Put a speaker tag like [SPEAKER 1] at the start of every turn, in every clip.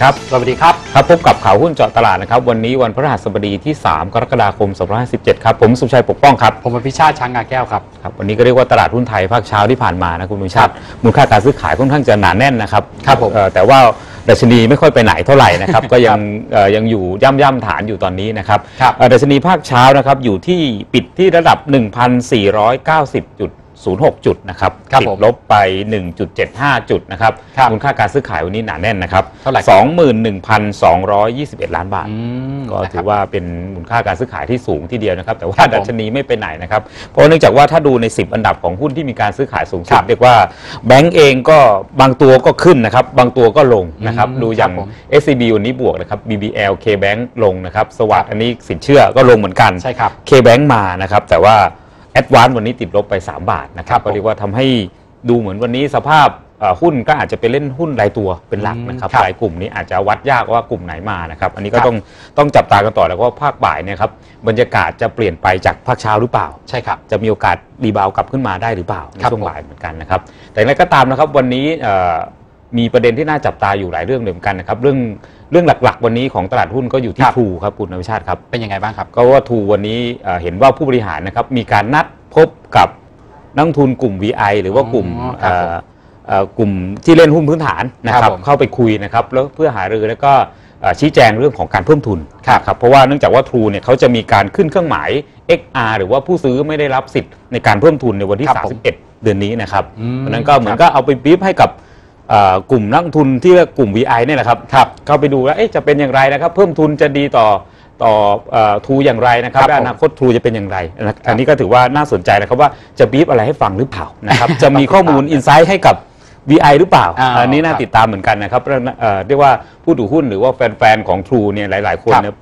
[SPEAKER 1] ครับ
[SPEAKER 2] สวัสดีครับ
[SPEAKER 1] ครับ พบกับข่าวหุ้นเจาะตลาดนะครับ วันนี้วันพฤหัสบดีที่ 3 กรกฎาคม 2557 ครับ ผมสุชัยปกป้องครับ
[SPEAKER 2] ผมอภิชาติช้างงาแก้วครับ
[SPEAKER 1] ครับ วันนี้ก็เรียกว่าตลาดหุ้นไทยภาคเช้าที่ผ่านมานะคุณวิชาติ มูลค่าการซื้อขายค่อนข้างจะหนาแน่นนะครับ
[SPEAKER 2] ครับผม
[SPEAKER 1] เอ่อแต่ว่าดัชนีไม่ค่อยไปไหนเท่าไหร่นะครับ ก็ยังเอ่อยังอยู่ย่ำย่ำฐานอยู่ตอนนี้นะครับ
[SPEAKER 2] ครับ
[SPEAKER 1] เอ่อดัชนีภาคเช้านะครับอยู่ที่ปิดที่ระดับ 1,490จุด 06 จุดนะครับ
[SPEAKER 2] ครับ
[SPEAKER 1] ติด
[SPEAKER 2] ผม
[SPEAKER 1] ลบไป 1.75 จุดนะครับ
[SPEAKER 2] ครับ
[SPEAKER 1] มูลค่าการซื้อขายวันนี้หนาแน่นนะครับ
[SPEAKER 2] เท่าไหร่
[SPEAKER 1] 21,221 ล้านบาท
[SPEAKER 2] อืม
[SPEAKER 1] ก็
[SPEAKER 2] นะค
[SPEAKER 1] ถื
[SPEAKER 2] รับ
[SPEAKER 1] อว่าเป็นมูลค่าการซื้อขายที่สูงทีเดียวนะครับ แต่ว่า
[SPEAKER 2] ครับผม
[SPEAKER 1] ดัชนีไม่ไปไหนนะครับ เพราะเนื่องจากว่าถ้าดูใน 10 อันดับของหุ้นที่มีการซื้อขายสูงสุ
[SPEAKER 2] ครั
[SPEAKER 1] ด
[SPEAKER 2] บ
[SPEAKER 1] เรียกว่าแบงก์เองก็บางตัวก็ขึ้นนะครับ บางตัวก็ลงนะครับ
[SPEAKER 2] อืม
[SPEAKER 1] ดูอย่าง
[SPEAKER 2] ครับผม
[SPEAKER 1] SCB วันนี้บวกนะครับ BBL KBank ลงนะครับ สวัสด์อันนี้สินเชื่อก็ลงเหมือนกัน
[SPEAKER 2] ใช่ครับ
[SPEAKER 1] KBank มานะครับ แต่ว่า Advance วันนี้ติดลบไป 3 บาทนะค
[SPEAKER 2] ครั
[SPEAKER 1] รับบ
[SPEAKER 2] ผม
[SPEAKER 1] ก็เรียกว่าทำให้ดูเหมือนวันนี้สภาพเอ่อหุ้นก็อาจจะไปเล่นหุ้นรายตัวเป็นหลักนะครับ
[SPEAKER 2] อืมครับ
[SPEAKER 1] รายกลุ่มนี้อาจจะวัดยากว่ากลุ่มไหนมานะครับ อันนี้ก็
[SPEAKER 2] ครับ
[SPEAKER 1] ต้องต้องจับตากันต่อแล้วก็ภาคบ่ายเนี่ยครับบรรยากาศจะเปลี่ยนไปจากภาคเช้าหรือเปล่า
[SPEAKER 2] ใช่ครับ
[SPEAKER 1] จะมีโอกาสรีบาวด์กลับขึ้นมาได้หรือเปล่าใน
[SPEAKER 2] ครับ
[SPEAKER 1] ช่วงบ่ายเหมือนกันนะครับ แต่อย่างไรก็ตามนะครับวันนี้เอ่อมีประเด็นที่น่าจับตาอยู่หลายเรื่องเลยเหมือนกันนะครับ เรื่อง เรื่องหลักๆ วันนี้ของตลาดหุ้นก็อยู่ที่
[SPEAKER 2] ครับ
[SPEAKER 1] ทรูครับคุณอภิชาติครับ
[SPEAKER 2] เป็นยังไงบ้างครับ
[SPEAKER 1] ก็ว่าทูวันนี้เอ่อเห็นว่าผู้บริหารนะครับมีการนัดพบกับนักลงทุนกลุ่ม VI หรือว่ากลุ่ม
[SPEAKER 2] อ๋อครับผม
[SPEAKER 1] เอ่อเอ่อกลุ่มที่เล่นหุ้นพื้นฐานนะค
[SPEAKER 2] ครั
[SPEAKER 1] รั
[SPEAKER 2] บบผม
[SPEAKER 1] เข้าไปคุยนะครับแล้วเพื่อหารือแล้วก็เอ่อชี้แจงเรื่องของการเพิ่มทุน
[SPEAKER 2] ครับ
[SPEAKER 1] ครับเพราะว่าเนื่องจากว่าทรูเนี่ยเขาจะมีการขึ้นเครื่องหมาย XR หรือว่าผู้ซื้อไม่ได้รับสิทธิ์ในการเพิ่มทุนในวันที่
[SPEAKER 2] ครับผม
[SPEAKER 1] 31 เดือนนี้นะครับ
[SPEAKER 2] อืม
[SPEAKER 1] เพราะฉะนั้นก็เหมือน
[SPEAKER 2] ครับ
[SPEAKER 1] ก็เอาไปบีบให้กับเอ่อ กลุ่มนักลงทุนที่เรียกกลุ่ม VI เนี่ยแหละครับ
[SPEAKER 2] ครับ
[SPEAKER 1] เข้าไปดูแล้วเอ๊ะจะเป็นอย่างไรนะครับ เพิ่มทุนจะดีต่อต่อทูอย่างไรนะครับ
[SPEAKER 2] ครับ
[SPEAKER 1] และอนาคตทรูจะเป็นอย่างไรนะอันนี้ก็ถือว่าน่าสนใจนะครับว่าจะบีบอะไรให้ฟังหรือเปล่านะครับจะมีข้อมูลอินไซต์ให้กับ VI หรือเปล่า
[SPEAKER 2] อ่า
[SPEAKER 1] อันนี้น่า
[SPEAKER 2] ครับ
[SPEAKER 1] ติดตามเหมือนกันนะครับเรื่องเอ่อเรียกว่าผู้ถือหุ้นหรือว่าแฟนๆของ True เนี่ยหลาย ๆ คน
[SPEAKER 2] ครับ
[SPEAKER 1] เนี่ย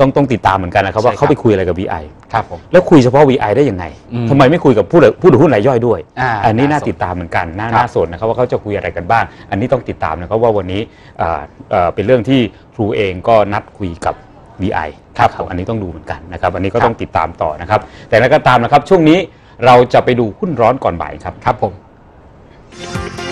[SPEAKER 1] ต้องต้องติดตามเหมือนกันนะครับ ว่า
[SPEAKER 2] ใช่ครับ
[SPEAKER 1] เขาไปคุยอะไรกับ VI
[SPEAKER 2] ครับผม
[SPEAKER 1] แล้วคุยเฉพาะ VI ได้ยังไง
[SPEAKER 2] อืม
[SPEAKER 1] ทำไมไม่คุยกับผู้ถือผู้ถือหุ้นรายย่อยด้วย
[SPEAKER 2] อ่า
[SPEAKER 1] อันนี้น่า
[SPEAKER 2] น่าสน
[SPEAKER 1] ติดตามเหมือนกันน่า
[SPEAKER 2] ครับ
[SPEAKER 1] น่าสนนะครับว่าเขาจะคุยอะไรกันบ้าง อันนี้ต้องติดตามนะครับว่าวันนี้เอ่อเอ่อเป็นเรื่องที่ True เองก็นัดคุยกับ VI
[SPEAKER 2] ครับผม
[SPEAKER 1] อันนี้ต้องดูเหมือนกันนะครับ อันนี้ก็
[SPEAKER 2] ครับ
[SPEAKER 1] ต้องติดตามต่อนะครับ แต่แล้วก็ตามนะครับช่วงนี้เราจะไปดูหุ้นร้อนก่อนบ่ายครับ
[SPEAKER 2] ครับผม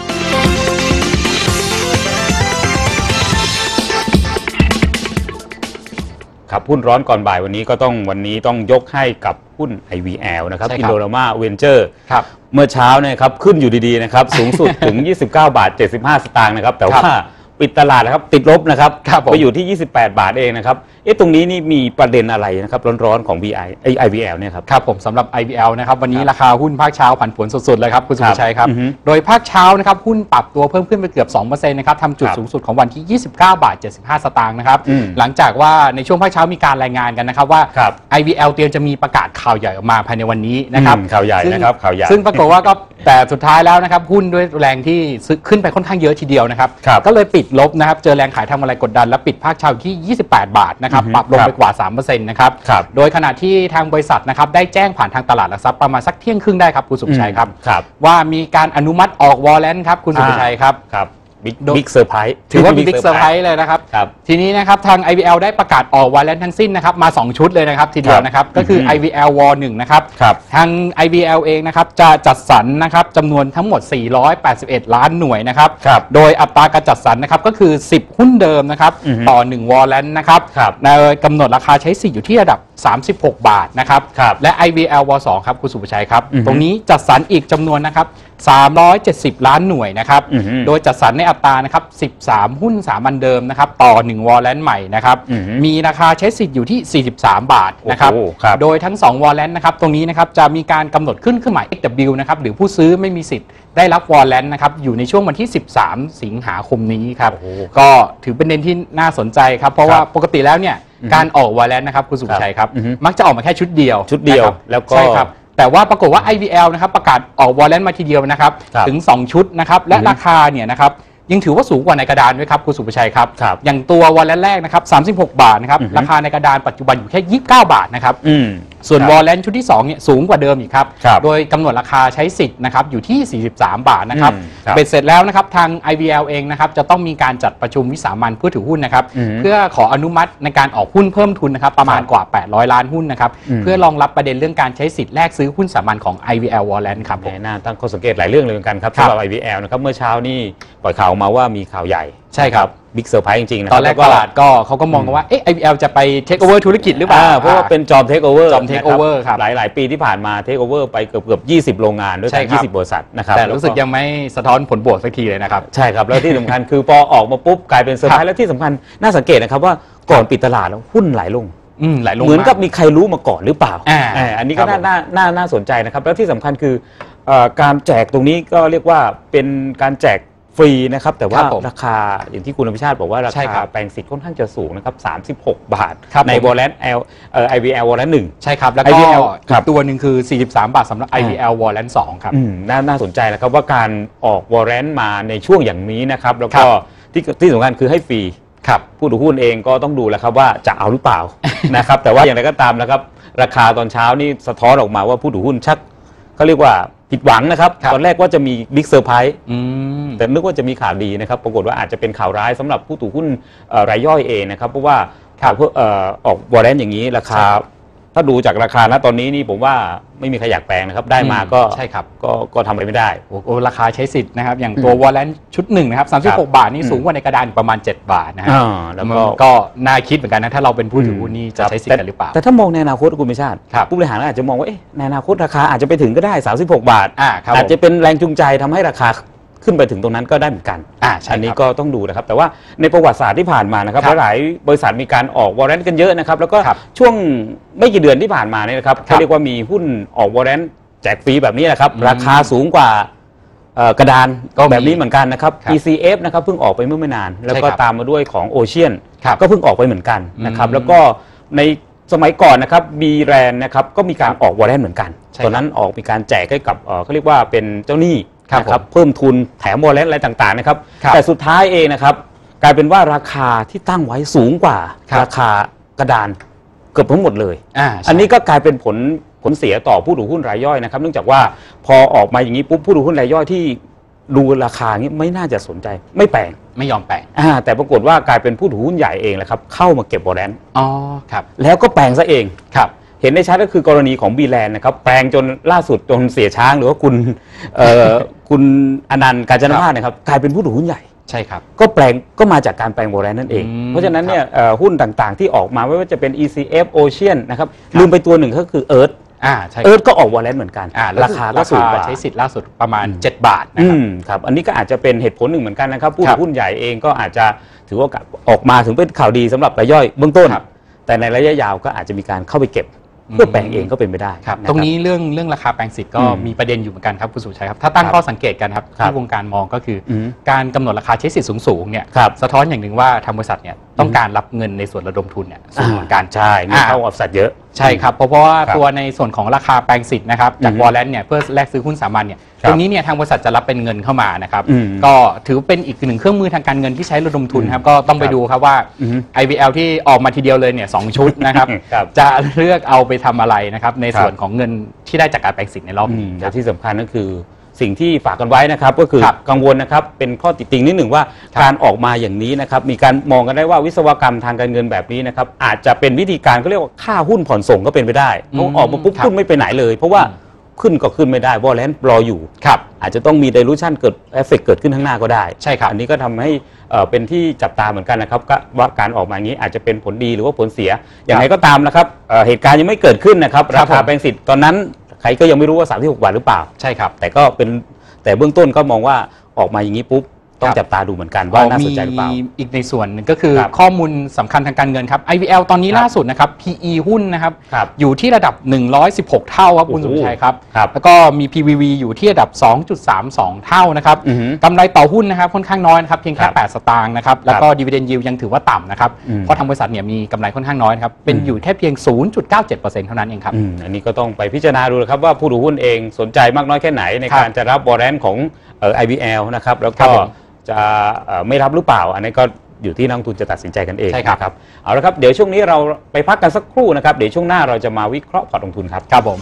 [SPEAKER 1] ครับหุ้นร้อนก่อนบ่ายวันนี้ก็ต้องวันนี้ต้องยกให้กับหุ้น IVL นะครับ
[SPEAKER 2] ใช่ครับ
[SPEAKER 1] อินโดรามาเวนเจอร์
[SPEAKER 2] ครับ
[SPEAKER 1] เมื่อเช้าเนี่ยครับขึ้นอยู่ดีๆนะครับสูงสุดถึง 29 บาท 75 สตางค์นะครับแต่ว่า ปิดตลาดนะครับ ติดลบนะครับ
[SPEAKER 2] ครับผม
[SPEAKER 1] ไปอยู่ที่ 28 บาทเองนะครับเอ๊ะตรงนี้นี่มีประเด็นอะไรนะครับ ร้อนๆของ VI ไอ IVL เนี่ยครับ
[SPEAKER 2] ครับผมสำหรับ IBL นะครับวันนี้
[SPEAKER 1] ครับ
[SPEAKER 2] ราคาหุ้นภาคเช้าผันผวนสุดๆเลยครับคุณสุ
[SPEAKER 1] ครั
[SPEAKER 2] ภ
[SPEAKER 1] บ
[SPEAKER 2] ชัยครับ
[SPEAKER 1] อือฮึ
[SPEAKER 2] โดยภาคเช้านะครับหุ้นปรับตัวเพิ่มขึ้นไปเกือบ2%นะครับทำจุด
[SPEAKER 1] ครับ
[SPEAKER 2] สูงสุดของวันที่ 29 บาท 75 สตางค์นะครับ
[SPEAKER 1] อืม
[SPEAKER 2] หลังจากว่าในช่วงภาคเช้ามีการรายงานกันนะครับว่า
[SPEAKER 1] ครับ
[SPEAKER 2] IVL เตรียมจะมีประกาศข่าวใหญ่ออกมาภายในวันนี้นะครับ
[SPEAKER 1] อืมข่าวใหญ่
[SPEAKER 2] ซึ่ง
[SPEAKER 1] นะครับข่าวใหญ่
[SPEAKER 2] ซึ่งปรากฏว่าก็แต่สุดท้ายแล้วนะครับหุ้นด้วยแรงที่ซื้อขึ้นไปค่อนข้างเยอะทีเดียวนะครับ
[SPEAKER 1] ครับ
[SPEAKER 2] ก็เลยปิดลบนะครับ เจอแรงขายทำอะไรกดดัน และปิดภาคเช้าอยู่ที่ 28 บาทนะครับ
[SPEAKER 1] อือฮึ
[SPEAKER 2] ปรับลง
[SPEAKER 1] ครับ
[SPEAKER 2] ไปกว่า 3%นะครับ
[SPEAKER 1] ครับ
[SPEAKER 2] โดยขณะที่ทางบริษัทนะครับได้แจ้งผ่านทางตลาดหลักทรัพย์ประมาณสักเที่ยงครึ่งได้ครับคุณสุภชัยครับ
[SPEAKER 1] ครับ
[SPEAKER 2] ว่ามีการอนุมัติออกวอลเลนครับคุณสุภชัยครับ
[SPEAKER 1] ครับ บิ๊ก
[SPEAKER 2] โดย
[SPEAKER 1] บิ๊กเซอร์ไพรส์
[SPEAKER 2] ถือว่ามีบิ๊กเซอร์ไพรส์เลยนะครับ
[SPEAKER 1] ครับ
[SPEAKER 2] ทีนี้นะครับทาง IVL ได้ประกาศออกวอลเลนทั้งสิ้นนะครับมา 2 ชุดเลยนะครับทีเดียวนะครับ ก็คืออ
[SPEAKER 1] ม
[SPEAKER 2] IVL w 1นะครับ
[SPEAKER 1] ครับ
[SPEAKER 2] ทาง IVL เองนะครับจะจัดสรรนะครับจำนวนทั้งหมด 481 ล้านหน่วยนะครับ
[SPEAKER 1] ครับ
[SPEAKER 2] โดยอัตราการจัดสรรนะครับก็คือ 10 หุ้นเดิมนะครับ
[SPEAKER 1] อือฮึ
[SPEAKER 2] ต่อ 1 วอลเลนนะครับ
[SPEAKER 1] ครับ
[SPEAKER 2] ในกำหนดราคาใช้สิทธิ์อยู่ที่ระดับ 36 บาทนะครับ
[SPEAKER 1] ครับ
[SPEAKER 2] และ IVL w 2ครับคุณสุภชัยครับ
[SPEAKER 1] อือฮึ
[SPEAKER 2] ตรงนี้จัดสรรอีกจำนวนนะครับ370 ล้านหน่วยนะครับ
[SPEAKER 1] อือฮึ
[SPEAKER 2] โดยจัดสรรในอัตรานะครับ13 หุ้นสามัญเดิมนะครับต่อ 1 วอลเลนใหม่นะครับ
[SPEAKER 1] อือฮึ
[SPEAKER 2] มีราคาใช้สิทธิ์อยู่ที่ 43 บาทนะครับ
[SPEAKER 1] โอ้โหครับ
[SPEAKER 2] โดยทั้ง 2 วอลเลนนะครับตรงนี้นะครับจะมีการกำหนดขึ้นเครื่องหมาย XW นะครับหรือผู้ซื้อไม่มีสิทธิ์ ได้รับวอลเลนนะครับอยู่ในช่วงวันที่ 13 สิงหาคมนี้ครับ
[SPEAKER 1] โอ้โห
[SPEAKER 2] ก็ถือเป็นเด่นที่น่าสนใจครับ เพราะว่า
[SPEAKER 1] ครับ
[SPEAKER 2] ปกติแล้วเนี่ยการออกวอลเลนนะครับคุณสุภชัยครับ
[SPEAKER 1] อือฮึ
[SPEAKER 2] มักจะออกมาแค่ชุดเดียว
[SPEAKER 1] ชุดเดียว
[SPEAKER 2] นะครับ
[SPEAKER 1] แล้วก็
[SPEAKER 2] ใช่ครับแต่ว่าปรากฏว่า IVL นะครับประกาศออกวอลเลนมาทีเดียวนะครับ
[SPEAKER 1] ครับ
[SPEAKER 2] ถึง 2 ชุดนะครับและ
[SPEAKER 1] อือฮึ
[SPEAKER 2] ราคาเนี่ยนะครับยังถือว่าสูงกว่าในกระดานด้วยครับคุณสุภชัยครับ
[SPEAKER 1] ครับ
[SPEAKER 2] อย่างตัววอลเลนแรกนะครับ 36 บาทนะครับ
[SPEAKER 1] อือฮึ
[SPEAKER 2] ราคาในกระดานปัจจุบันอยู่แค่ 29 บาทนะครับ
[SPEAKER 1] อืม
[SPEAKER 2] ส่วน
[SPEAKER 1] ครับ
[SPEAKER 2] วอลเลนชุดที่2เนี่ยสูงกว่าเดิมอีกครับ
[SPEAKER 1] ครับ
[SPEAKER 2] โดยกำหนดราคาใช้สิทธิ์นะครับอยู่ที่ 43 บาทนะครับ
[SPEAKER 1] อืมครับ
[SPEAKER 2] เบ็ดเสร็จแล้วนะครับทาง IVL เองนะครับจะต้องมีการจัดประชุมวิสามันผู้ถือหุ้นนะครับ
[SPEAKER 1] อืม
[SPEAKER 2] เพื่อขออนุมัติในการออกหุ้นเพิ่มทุนนะครับประมาณ
[SPEAKER 1] ครับ
[SPEAKER 2] กว่า 800 ล้านหุ้นนะครับ
[SPEAKER 1] อืม
[SPEAKER 2] เพื่อรองรับประเด็นเรื่องการใช้สิทธิ์แลกซื้อหุ้นสามัญของ IVL Warrant ครับผม
[SPEAKER 1] แหมน่าตั้งข้อสังเกตหลายเรื่องเลยเหมือนกันครับ
[SPEAKER 2] ครับ
[SPEAKER 1] สำหรับ IVL นะครับเมื่อเช้านี่ปล่อยข่าวออกมาว่ามีข่าวใหญ่
[SPEAKER 2] ใช่ครับ
[SPEAKER 1] บิ๊กเซอร์ไพรส์จริงๆนะค
[SPEAKER 2] ต
[SPEAKER 1] บ
[SPEAKER 2] อนแรก
[SPEAKER 1] ล้ว
[SPEAKER 2] ตลาดก็เขาก็มองกันว่าเอ๊ะ IVL จะไปเทคโอเวอร์ธุรกิจหรือเปล่า
[SPEAKER 1] อ่าเพราะว่าเป็นจอมเทคโอเวอร์
[SPEAKER 2] จอม take over ครับ
[SPEAKER 1] หลายหลายๆ ปีที่ผ่านมาเทคโอเวอร์ไปเกือบเกือบยีโรงงานด้วย
[SPEAKER 2] ใช่
[SPEAKER 1] กัน
[SPEAKER 2] ครับ
[SPEAKER 1] 20บริษัทนะครับ
[SPEAKER 2] แต่รู้สึก
[SPEAKER 1] แล้ว
[SPEAKER 2] ยังไม่สะท้อนผลบวกสักทีเลยนะครับ
[SPEAKER 1] ใช่ครับ แล้วที่สำคัญคือพอออกมาปุ๊บกลายเป็นเซอร์ไพรส์แล้วที่สำคัญน่าสังเกตนะครับว่าก่อนปิดตลาดแล้วหุ้นไหลลง
[SPEAKER 2] อืมไหลลง
[SPEAKER 1] เหมือนกับามีใครรู้มาก่อนหรือเปล่า
[SPEAKER 2] อ่า
[SPEAKER 1] เอออันนี้
[SPEAKER 2] ครั
[SPEAKER 1] ก็
[SPEAKER 2] บ
[SPEAKER 1] น่า
[SPEAKER 2] ผม
[SPEAKER 1] น่าน่าน่าสนใจนะครับ แล้วที่สำคัญคือเอ่อการแจกตรงนี้ก็เรียกว่าเป็นการแจก ฟรีนะครับ แต่ว่า
[SPEAKER 2] ครับผม
[SPEAKER 1] ราคาอย่างที่คุณอภิชาติบอกว่ารา
[SPEAKER 2] ใช่ค
[SPEAKER 1] คา
[SPEAKER 2] รับ
[SPEAKER 1] แปลงสิทธิ์ค่อนข้างจะสูงนะครับ 36 บาท
[SPEAKER 2] ครับ
[SPEAKER 1] ใน
[SPEAKER 2] ผม
[SPEAKER 1] วอลเลน L เอ่อ IVL วอลเลนหนึ่ง
[SPEAKER 2] ใช่ครับ แล้วก็
[SPEAKER 1] IVL ครั
[SPEAKER 2] อี
[SPEAKER 1] บ
[SPEAKER 2] กตัวหนึ่งคือ 43 บาทสำหรับ IVL Warrant 2ครับ
[SPEAKER 1] อืมน่าน่าสนใจนะครับว่าการออกวอร์เรนต์มาในช่วงอย่างนี้นะครับ แล้ว
[SPEAKER 2] ครั
[SPEAKER 1] ก็
[SPEAKER 2] บ
[SPEAKER 1] ที่ที่สำคัญคือให้ฟรี
[SPEAKER 2] ครับ
[SPEAKER 1] ผู้ถือหุ้นเองก็ต้องดูแล้วครับว่าจะเอาหรือเปล่า นะครับแต่ว่าอย่างไรก็ตามนะครับ ราคาตอนเช้านี่สะท้อนออกมาว่าผู้ถือหุ้นชักเขาเรียกว่า ผิดหวังนะครับ
[SPEAKER 2] ครับ
[SPEAKER 1] ตอนแรกว่าจะมีบิ๊กเซอร์ไพรส์
[SPEAKER 2] อืม
[SPEAKER 1] แต่นึกว่าจะมีข่าวดีนะครับ ปรากฏว่าอาจจะเป็นข่าวร้ายสำหรับผู้ถือหุ้นเอ่อรายย่อยเองนะครับ เพราะว่า
[SPEAKER 2] ครับ
[SPEAKER 1] เพื่อเอ่อออกวอร์เรนต์อย่างนี้ราคา
[SPEAKER 2] ใช่ครับ
[SPEAKER 1] ถ้าดูจากราคาณตอนนี้นี่ผมว่าไม่มีใครอยากแปลงนะครับ ได้มาก็
[SPEAKER 2] ใช่ครับ
[SPEAKER 1] ก็ก็ทำอะไรไม่ได้
[SPEAKER 2] โอ้โหราคาใช้สิทธิ์นะครับ อย่างตัว Warrant ชุดหนึ่งนะครับ
[SPEAKER 1] ครับ
[SPEAKER 2] 36 บาทนี่
[SPEAKER 1] อืม
[SPEAKER 2] สูงกว่าในกระดานประมาณ 7 บาทนะฮะ
[SPEAKER 1] อ่าแล้ว
[SPEAKER 2] มัน
[SPEAKER 1] ก็
[SPEAKER 2] ก็น่าคิดเหมือนกันนะ ถ้าเราเป็นผู้ถือหุ้นนี่จะใช้สิทธิ์กันหรือเปล่า
[SPEAKER 1] แต่ถ้ามองในอนาคตคุณไม่ชาติ
[SPEAKER 2] ครับ
[SPEAKER 1] ผู้บริหารอาจจะมองว่าเอ๊ะในอนาคตราคาอาจจะไปถึงก็ได้ 36 บาท
[SPEAKER 2] อ่าครับ
[SPEAKER 1] อาจ
[SPEAKER 2] ผม
[SPEAKER 1] จะเป็นแรงจูงใจทำให้ราคา ขึ้นไปถึงตรงนั้นก็ได้เหมือนกัน
[SPEAKER 2] อ่าใช่
[SPEAKER 1] อันนี้
[SPEAKER 2] ครับ
[SPEAKER 1] ก็ต้องดูนะครับ แต่ว่าในประวัติศาสตร์ที่ผ่านมานะครับ
[SPEAKER 2] ครับ
[SPEAKER 1] หลายๆบริษัทมีการออกวอร์เรนต์กันเยอะนะครับ แล้วก็
[SPEAKER 2] ครับ
[SPEAKER 1] ช่วงไม่กี่เดือนที่ผ่านมาเนี่ยนะครับ
[SPEAKER 2] ครับ
[SPEAKER 1] เขาเรียกว่ามีหุ้นออกวอร์เรนต์แจกฟรีแบบนี้นะครับ
[SPEAKER 2] อืม
[SPEAKER 1] ราคาสูงกว่าเอ่อกระดาน
[SPEAKER 2] ก็มี
[SPEAKER 1] แบบนี้เหมือนกันนะครับ
[SPEAKER 2] ครับ
[SPEAKER 1] ECF นะครับเพิ่งออกไปเมื่อไม่นาน แล้วก็
[SPEAKER 2] ใช่ครับ
[SPEAKER 1] ตามมาด้วยของโอเชียน
[SPEAKER 2] ครับ
[SPEAKER 1] ก็เพิ่งออกไปเหมือนกันนะครับ
[SPEAKER 2] อืม
[SPEAKER 1] แล้วก็ในสมัยก่อนนะครับบีแรนนะครับก็มีการออกวอร์เรนต์เหมือนกัน
[SPEAKER 2] ใช่
[SPEAKER 1] ตอนนั้นออกมีการแจกให้กับเอ่อเขาเรียกว่าเป็นเจ้าหนี้
[SPEAKER 2] ครับ
[SPEAKER 1] นะครับ
[SPEAKER 2] ผม
[SPEAKER 1] เพิ่มทุนแถมวอลเล็ตอะไรต่างๆนะครับ
[SPEAKER 2] ครับ
[SPEAKER 1] แต่สุดท้ายเองนะครับกลายเป็นว่าราคาที่ตั้งไว้สูงกว่า
[SPEAKER 2] ครับ
[SPEAKER 1] ราคากระดานเกือบทั้งหมดเลย
[SPEAKER 2] อ่า
[SPEAKER 1] อันนี้ก็กลายเป็นผลผลเสียต่อผู้ถือหุ้นรายย่อยนะครับ เนื่องจากว่าพอออกมาอย่างนี้ปุ๊บผู้ถือหุ้นรายย่อยที่ดูราคาอย่างนี้ไม่น่าจะสนใจไม่แปลง
[SPEAKER 2] ไม่ยอมแปลง
[SPEAKER 1] อ่าแต่ปรากฏว่ากลายเป็นผู้ถือหุ้นใหญ่เองแหละครับเข้ามาเก็บวอลเลน
[SPEAKER 2] อ๋อ ครับ
[SPEAKER 1] แล้วก็แปลงซะเอง
[SPEAKER 2] ครับ
[SPEAKER 1] เห็นได้ชัดก็คือกรณีของบีแลนด์นะครับแปลงจนล่าสุดจนเสียช้างหรือว่าคุณเอ่อคุณอนันต์การจนพาสนะครับกลายเป็นผู้ถือหุ้นใหญ่
[SPEAKER 2] ใช่ครับ
[SPEAKER 1] ก็แปลงก็มาจากการแปลงโบแรนนั่นเอง
[SPEAKER 2] อืม
[SPEAKER 1] เพราะฉะนั้นเนี่ยเอ่อหุ้นต่างๆ ที่ออกมาไม่ว่าจะเป็น ECF Ocean นะครับ
[SPEAKER 2] ครับ
[SPEAKER 1] ลืมไปตัวหนึ่งก็คือ Earth
[SPEAKER 2] อ่าใช่ครับ
[SPEAKER 1] Earth ก็ออกวอลเลนเหมือนกัน
[SPEAKER 2] อ่าแล้ว
[SPEAKER 1] ราคาก็สูงกว่า
[SPEAKER 2] ใช้สิทธิ์ล่าสุดประมาณ
[SPEAKER 1] อืม
[SPEAKER 2] 7บาทนะ
[SPEAKER 1] อื
[SPEAKER 2] ครับ
[SPEAKER 1] มครับอันนี้ก็อาจจะเป็นเหตุผลหนึ่งเหมือนกันนะครับผู้
[SPEAKER 2] ครั
[SPEAKER 1] ถื
[SPEAKER 2] บ
[SPEAKER 1] อหุ้นใหญ่เองก็อาจจะถือว่าออกมาถึงเป็นข่าวดีสำหรับรายย่อยเบื้องต้น
[SPEAKER 2] ครับ
[SPEAKER 1] แต่ในระยะยาวก็อาจจะมีการเข้าไปเก็บ เพื่อแปลงเองก็เป็นไปได้
[SPEAKER 2] ครับะตรงนี้เรื่องเรื่องราคาแปลงสิทธิ์ก็
[SPEAKER 1] อืม
[SPEAKER 2] มีประเด็นอยู่เหมือนกันครับคุณสุชัยครับถ้าตั้ง
[SPEAKER 1] ครับ
[SPEAKER 2] ข้อสังเกตกันครับ
[SPEAKER 1] ครับ
[SPEAKER 2] ที่วงการมองก็คืออ
[SPEAKER 1] ม
[SPEAKER 2] การกำหนดราคาใช้สิทธิ์สูงๆเนี่ย
[SPEAKER 1] ครับ
[SPEAKER 2] สะท้อนอย่างหนึ่งว่าทางบริษัทเนี่ยต้องการรับเงินในส่วนระดมทุนเนี่ยสูงเหมือนกัน
[SPEAKER 1] ใช่เงินเข้าออฟสัตเยอะ
[SPEAKER 2] ใช่ครับเพราะเพราะว่า
[SPEAKER 1] ครับ
[SPEAKER 2] ตัวในส่วนของราคาแปลงสิทธิ์นะครับจาก
[SPEAKER 1] อืม
[SPEAKER 2] วอลเลนเนี่ยเพื่อแลกซื้อหุ้นสามัญเนี่ย
[SPEAKER 1] ครับ
[SPEAKER 2] ตรงนี้เนี่ยทางบริษัทจะรับเป็นเงินเข้ามานะครับ
[SPEAKER 1] อืม
[SPEAKER 2] ก็ถือเป็นอีกหนึ่งเครื่องมือทางการเงินที่ใช้ระดมทุนครับก็ต้องไป
[SPEAKER 1] ครับ
[SPEAKER 2] ดูครับว่า
[SPEAKER 1] อือฮึ
[SPEAKER 2] IBL ที่ออกมาทีเดียวเลยเนี่ยสองชุดนะครับ
[SPEAKER 1] ครับ
[SPEAKER 2] จะเลือกเอาไปทำอะไรนะครับใน
[SPEAKER 1] ครับ
[SPEAKER 2] ส่วนของเงินที่ได้จากการแปลงสิทธิ์ในรอบ
[SPEAKER 1] อื
[SPEAKER 2] นี้
[SPEAKER 1] ม
[SPEAKER 2] ค
[SPEAKER 1] และ
[SPEAKER 2] รับ
[SPEAKER 1] ที่สำคัญก็คือ สิ่งที่ฝากกันไว้นะครับ ก็คือ
[SPEAKER 2] ครับ
[SPEAKER 1] กังวลนะครับเป็นข้อติดติงนิดหนึ่งว่า
[SPEAKER 2] ครับ
[SPEAKER 1] การออกมาอย่างนี้นะครับมีการมองกันได้ว่าวิศวกรรมทางการเงินแบบนี้นะครับอาจจะเป็นวิธีการเขาเรียกว่าค่าหุ้นผ่อนส่งก็เป็นไปได้เพราะออกมาปุ๊บ
[SPEAKER 2] ครับ
[SPEAKER 1] หุ้นไม่ไปไหนเลย เพราะว่า
[SPEAKER 2] อืม
[SPEAKER 1] ขึ้นก็ขึ้นไม่ได้วอลเลนรออยู่
[SPEAKER 2] ครับ
[SPEAKER 1] อาจจะต้องมี dilution เกิดเอฟเฟกเกิดขึ้นข้างหน้าก็ได้
[SPEAKER 2] ใช่ครับ
[SPEAKER 1] อันนี้ก็ทำให้เอ่อเป็นที่จับตาเหมือนกันนะครับก็ว่าการออกมาอย่างนี้อาจจะเป็นผลดีหรือว่าผลเสีย อย่างไรก็ตามนะครับเอ่อเหตุการณ์ยังไม่เกิดขึ้นนะครับ
[SPEAKER 2] ครั
[SPEAKER 1] รา
[SPEAKER 2] บ
[SPEAKER 1] คา
[SPEAKER 2] ผม
[SPEAKER 1] แปลงสิทธิ์ตอนนั้น ใครก็ยังไม่รู้ว่า 36 บาทหรือเปล่า
[SPEAKER 2] ใช่ครับ
[SPEAKER 1] แต่ก็เป็นแต่เบื้องต้นก็มองว่าออกมาอย่างนี้ปุ๊บ ต้อง
[SPEAKER 2] ครับ
[SPEAKER 1] จับตาดูเหมือนกันว่าน่าสนใจหรือเปล่า
[SPEAKER 2] มีอีกในส่วนหนึ่งก็คือ
[SPEAKER 1] ครับ
[SPEAKER 2] ข้อมูลสำคัญทางการเงินครับ IVL ตอนนี้
[SPEAKER 1] ครับ
[SPEAKER 2] ล่าสุดนะครับ PE หุ้นนะครับ
[SPEAKER 1] ครับ
[SPEAKER 2] อยู่ที่ระดับ 116 เท่าครับคุณ
[SPEAKER 1] โอ้
[SPEAKER 2] สุ
[SPEAKER 1] โห
[SPEAKER 2] ชัยครับ
[SPEAKER 1] ครับ
[SPEAKER 2] แล้วก็มี PVV อยู่ที่ระดับ 2.32 เท่านะครับ
[SPEAKER 1] อือหือ
[SPEAKER 2] กำไรต่อหุ้นนะครับค่อนข้างน้อยนะครับเพียง
[SPEAKER 1] ครั
[SPEAKER 2] แค่
[SPEAKER 1] บ
[SPEAKER 2] 8 สตางค์นะครับ แล้วก็ dividend yield ยังถือว่าต่ำนะครับ
[SPEAKER 1] อืม
[SPEAKER 2] เพราะทางบริษัทเนี่ยมีกำไรค่อนข้างน้อยนะครับ เป็น
[SPEAKER 1] อืม
[SPEAKER 2] อยู่แค่เพียง 0.97%เท่านั้นเองครับ
[SPEAKER 1] อืมอันนี้ก็ต้องไปพิจารณาดูนะครับว่าผู้ถือหุ้นเองสนใจมากน้อยแค่ไหนใน
[SPEAKER 2] ครับ
[SPEAKER 1] การจะรับบอลเลนของเอ่อ IBL นะครับแล้ว
[SPEAKER 2] ครั
[SPEAKER 1] ก็
[SPEAKER 2] บผม
[SPEAKER 1] จะเอ่อไม่รับหรือเปล่า อันนี้ก็อยู่ที่นักลงทุนจะตัดสินใจกันเอง
[SPEAKER 2] ใช่ครับ
[SPEAKER 1] นะเอาละครับเดี๋ยวช่วงนี้เราไปพักกันสักครู่นะครับเดี๋ยวช่วงหน้าเราจะมาวิเคราะห์พอร์ตลงทุนครับ
[SPEAKER 2] ครับผม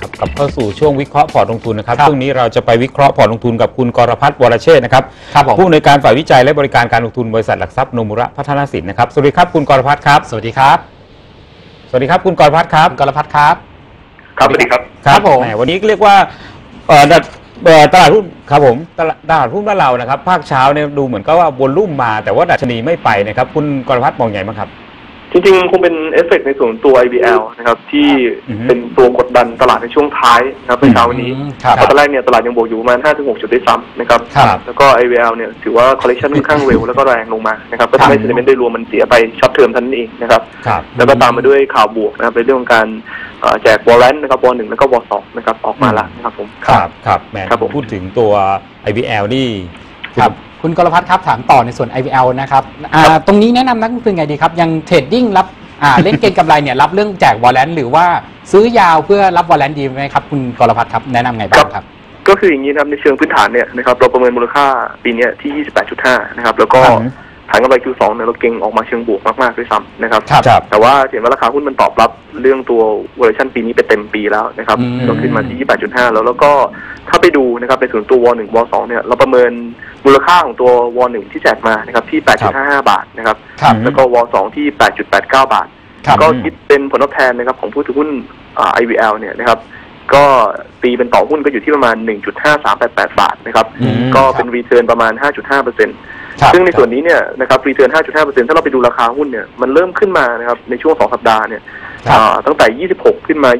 [SPEAKER 1] ครับกลับเข้าสู่ช่วงวิเคราะห์พอร์ตลงทุนนะครับ
[SPEAKER 2] ครับ
[SPEAKER 1] ช่วงนี้เราจะไปวิเคราะห์พอร์ตลงทุนกับคุณกรพัฒน์วรเชษฐ์นะครับ
[SPEAKER 2] ครับผม
[SPEAKER 1] ผู้อำนวยการฝ่ายวิจัยและบริการการลงทุนบริษัทหลักทรัพย์โนมุระพัฒนาสินนะครับสวัสดีครับคุณกรพัฒน์ครับ
[SPEAKER 2] สวัสดีครับ
[SPEAKER 1] สวัสดีครับคุณกรพัฒน์ครับ
[SPEAKER 2] คุณกรพัฒน์ครับ
[SPEAKER 3] ครับสวัสดีครับ
[SPEAKER 2] ครับผม
[SPEAKER 1] แหวันนี้เรียกว่า เอ่อตลาดหุ้นครับผมตลาดตลาดหุ้นบ้านเรานะครับ ภาคเช้าเนี่ยดูเหมือนก็ว่าวนรุ่มมา แต่ว่าดัชนีไม่ไปนะครับ คุณกรพัฒน์มองไงบ้างครับ
[SPEAKER 3] จริงๆ คงเป็นเอฟเฟกต์ในส่วนตัว IBL นะครับที่
[SPEAKER 1] อือฮึ
[SPEAKER 3] เป็นตัวกดดันตลาดในช่วงท้ายนะครับในเช้าวันนี้
[SPEAKER 2] อืมครับ
[SPEAKER 3] เพราะตอนแรกเนี่ยตลาดยังบวกอยู่ประมาณ 5-6 จุดด้วยซ้ำนะครับ
[SPEAKER 1] ครับ
[SPEAKER 3] แล้วก็ IBL เนี่ยถือว่า correction ค่อนข้างเร็วแล้วก็แรงลงมานะครับก็ทำให้
[SPEAKER 1] ครับ
[SPEAKER 3] sentiment โดยรวมมันเสียไปช็อตเทอมเท่านั้นเองนะครับ
[SPEAKER 1] ครับ
[SPEAKER 3] แล้วก็ตามมาด้วยข่าวบวกนะครับในเรื่องของการเอ่อแจกวอลเลนนะครับวอลหนึ่งแล้วก็วอลสองนะครับออกมาแล้วนะครับผม
[SPEAKER 1] ครับครับแหม
[SPEAKER 3] ครับผม
[SPEAKER 1] พูดถึงตัว IBL นี่
[SPEAKER 2] ครับ คุณกรพัฒน์ครับถามต่อในส่วน IVL นะครับอ่า
[SPEAKER 3] ครับ
[SPEAKER 2] ตรงนี้แนะนำนักลงทุนไงดีครับ ยังเทรดดิ้งรับอ่าเล่นเก็งกำไรเนี่ยรับเรื่องแจกวอลเลนหรือว่าซื้อยาวเพื่อรับวอลเลนดีไหมครับคุณกรพัฒน์ครับแนะนำไงบ้างครับ
[SPEAKER 3] ก็คืออย่างนี้นะครับในเชิงพื้นฐานเนี่ยนะครับเราประเมินมูลค่าปีเนี้ยที่ 28.5 นะครับ แล้วก็
[SPEAKER 1] ครับ
[SPEAKER 3] ฐานกำไร Q2 เนี่ยเราเก่งออกมาเชิงบวกมากๆด้วยซ้ำนะครับ
[SPEAKER 2] ครับ
[SPEAKER 1] ครับ
[SPEAKER 3] แต่ว่าเห็นว่าราคาหุ้นมันตอบรับเรื่องตัวเวอร์ชันปีนี้ไปเต็มปีแล้วนะครับ
[SPEAKER 2] อืม
[SPEAKER 3] เราขึ้นมาที่ 28.5 แล้วแล้วก็ถ้าไปดูนะครับในส่วนตัววอลหนึ่งวอลสองเนี่ย เราประเมิน มูลค่าของตัววอลหนึ่งที่แจกมานะครับที่ 8.55 บาทนะครับ
[SPEAKER 2] ครับ
[SPEAKER 3] แล้วก็วอลสองที่ 8.89 บาท
[SPEAKER 2] ครับ
[SPEAKER 3] ก็คิดเป็นผลตอบแทนนะครับของผู้ถือหุ้นอ่า IVL เนี่ยนะครับก็ตีเป็นต่อหุ้นก็อยู่ที่ประมาณ 1.5388 บาทนะครับ
[SPEAKER 2] อืม
[SPEAKER 3] ก็เป็นรีเทิร์นประมาณ 5.5เปอร์เซ็นต์
[SPEAKER 2] ครับ
[SPEAKER 3] ซึ่งในส่วนนี้เนี่ยนะครับรีเทิร์น 5.5%ถ้าเราไปดูราคาหุ้นเนี่ยมันเริ่มขึ้นมานะครับในช่วง 2 สัปดาห์เนี่ย
[SPEAKER 2] ครับ
[SPEAKER 3] อ่าตั้งแต่ 26 ขึ้นมา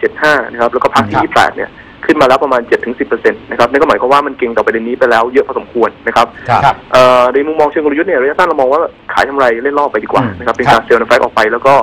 [SPEAKER 3] 29.75 นะครับแล้วก็พัก
[SPEAKER 2] ครับ
[SPEAKER 3] ที่ 28 เนี่ย ขึ้นมาแล้วประมาณ 7-10%นะครับนั่นก็หมายความว่ามันเก่งต่อประเด็นนี้ไปแล้วเยอะพอสมควรนะครับ
[SPEAKER 1] ครับ
[SPEAKER 2] ครับ
[SPEAKER 3] เอ่อในมุมมองเชิงกลยุทธ์เนี่ยระยะสั้นเรามองว่าขายทำไรเล่นรอบไปดีกว่า
[SPEAKER 1] อืม
[SPEAKER 3] นะครับเป็น
[SPEAKER 2] ครับ
[SPEAKER 3] การเซลล์นแฟกออกไป แล้วก็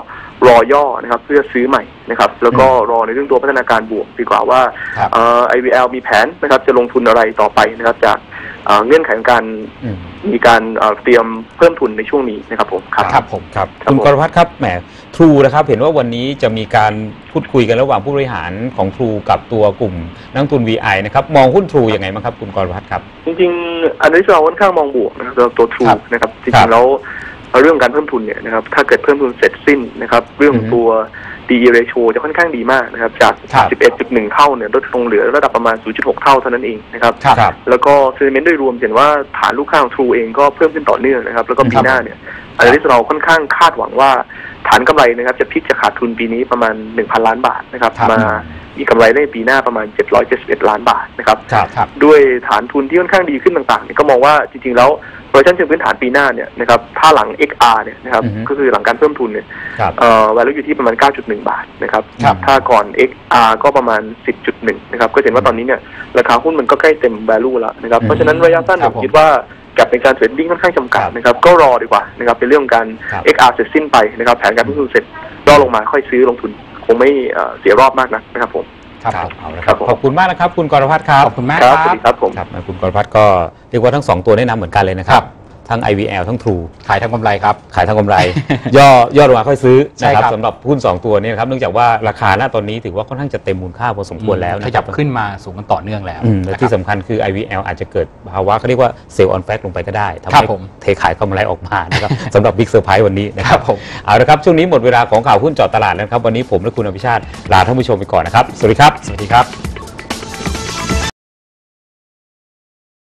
[SPEAKER 3] รอย่อนะครับเพื่อซื้อใหม่นะครับแล้วก็รอในเรื่องตัวพัฒนาการบวกดีกว่าว่า
[SPEAKER 2] ครับ
[SPEAKER 3] เอ่อ IVL มีแผนนะครับจะลงทุนอะไรต่อไปนะครับจาก เอ่อเงื่อนไขของการ
[SPEAKER 1] อืม
[SPEAKER 3] มีการเอ่อเตรียมเพิ่มทุนในช่วงนี้นะครับผมครับ
[SPEAKER 2] ครับผม
[SPEAKER 1] ครับ
[SPEAKER 3] ครับ
[SPEAKER 1] คุณ
[SPEAKER 3] ผม
[SPEAKER 1] กรพัฒน์ครับแหมทรูนะครับ เห็นว่าวันนี้จะมีการพูดคุยกันระหว่างผู้บริหารของทรูกับตัวกลุ่มนักลงทุน VI นะครับมองหุ้นทรูยังไงบ้างครับคุณกรพัฒน์ครับ
[SPEAKER 3] จริงๆ อันนี้เราค่อนข้างมองบวกนะครับสำหรับตัวทรู
[SPEAKER 2] ครับ
[SPEAKER 3] นะครับจ
[SPEAKER 1] ครั
[SPEAKER 3] ริ
[SPEAKER 1] บ
[SPEAKER 3] งๆแล้วเรื่องการเพิ่มทุนเนี่ยนะครับถ้าเกิดเพิ่มทุนเสร็จสิ้นนะครับ เรื่อง
[SPEAKER 1] อือฮึ
[SPEAKER 3] ตัว DE ratio จะค่อนข้างดีมากนะครับจาก
[SPEAKER 2] ครับ
[SPEAKER 3] 11.1 เท่าเนี่ยลดลงเหลือระดับประมาณ 0.6 เท่าเท่านั้นเองนะครับ
[SPEAKER 2] ครับ
[SPEAKER 1] ครับ
[SPEAKER 3] แล้วก็เซนิเมนต์โดยรวมเห็นว่าฐานลูกค้าของ True เองก็เพิ่มขึ้นต่อเนื่องนะครับแล้วก็ปีหน้าเนี่ยอันนี้เราค่อนข้างคาดหวังว่า ฐานกำไรนะครับจะพลิกจากขาดทุนปีนี้ประมาณ 1,000 ล้านบาทนะครับ
[SPEAKER 2] ครับ
[SPEAKER 3] มามีกำไรในปีหน้าประมาณ 771 ล้านบาทนะครับ
[SPEAKER 1] ครับ
[SPEAKER 2] ครับ
[SPEAKER 3] ด้วยฐานทุนที่ค่อนข้างดีขึ้นต่างๆเนี่ยก็มองว่าจริงๆแล้วเวอร์ชันเชิงพื้นฐานปีหน้าเนี่ยนะครับถ้าหลัง XR เนี่ยนะครับ
[SPEAKER 1] อือฮึ
[SPEAKER 3] ก็คือหลังการเพิ่มทุนเนี่ย
[SPEAKER 1] ครับ
[SPEAKER 3] เอ่อ value อยู่ที่ประมาณ 9.1 บาทนะครับ
[SPEAKER 2] ครับ
[SPEAKER 3] ถ้าก่อน XR ก็ประมาณ 10.1 นะครับก็เห็นว่าตอนนี้เนี่ยราคาหุ้นมันก็ใกล้เต็ม value แล้วนะครับ
[SPEAKER 1] อืม
[SPEAKER 3] เพราะฉะนั้นระยะสั้น
[SPEAKER 2] ครั
[SPEAKER 3] ผ
[SPEAKER 2] บ
[SPEAKER 3] ม
[SPEAKER 2] ผม
[SPEAKER 3] คิดว่า กับในการเทรดดิ้งค่อนข้างจำกัด
[SPEAKER 1] ครับ
[SPEAKER 3] นะครับก็รอดีกว่านะครับเป็นเรื่องของการ
[SPEAKER 1] ครับ
[SPEAKER 3] XR เสร็จสิ้นไปนะครับแผนการลงทุนเสร็จย่อลงมาค่อยซื้อลงทุน คงไม่เอ่อเสียรอบมากนะนะครับผม
[SPEAKER 2] ครับผม
[SPEAKER 1] เอาละค
[SPEAKER 3] ครั
[SPEAKER 1] รับบ
[SPEAKER 3] ผม
[SPEAKER 1] ขอบคุณมากนะครับ คุณกรพัฒน์ครับ
[SPEAKER 2] ขอบคุณมาก
[SPEAKER 3] ค
[SPEAKER 2] ค
[SPEAKER 3] รั
[SPEAKER 2] รั
[SPEAKER 3] บบสวัสดีครับผม
[SPEAKER 1] ครับคุณกรพัฒน์ก็เรียกว่าทั้งสองตัวแนะนำเหมือนกันเลยนะค
[SPEAKER 2] ครั
[SPEAKER 1] รับ
[SPEAKER 2] บ
[SPEAKER 1] ทั้ง IVL ทั้ง True
[SPEAKER 2] ขายทางกำไรครับ
[SPEAKER 1] ขายทางกำไร ย่อย่อลงมาค่อยซื้อ
[SPEAKER 2] ใช่
[SPEAKER 1] นะครับ
[SPEAKER 2] ครับ
[SPEAKER 1] สำหรับหุ้น 2 ตัวนี้นะครับเนื่องจากว่าราคาณตอนนี้ถือว่าค่อนข้างจะเต็มมูลค่าพอสมควรแล้ว
[SPEAKER 2] ข
[SPEAKER 1] นะค
[SPEAKER 2] ยั
[SPEAKER 1] รั
[SPEAKER 2] บขึ้นมาสูงกันต่อเนื่องแล้ว
[SPEAKER 1] อืมและ
[SPEAKER 2] นะค
[SPEAKER 1] ที่
[SPEAKER 2] รับ
[SPEAKER 1] สำคัญคือ IVL อาจจะเกิดภาวะเขาเรียกว่าเซลล์ออนแฟกลงไปก็ได้ทำ
[SPEAKER 2] ครั
[SPEAKER 1] ให้
[SPEAKER 2] บผม
[SPEAKER 1] เทขายกำไรออกมานะครับ สำหรับบิ๊กเซอร์ไพรส์วันนี้นะค
[SPEAKER 2] ค
[SPEAKER 1] รั
[SPEAKER 2] รับบผม
[SPEAKER 1] เอาละครับ ช่วงนี้หมดเวลาของข่าวหุ้นเจอดตลาดแล้วนะครับ วันนี้ผมและคุณอภิชาติลาท่านผู้ชมไปก่อนนะครับ สวัสดีครับ
[SPEAKER 2] สวัสดีครับ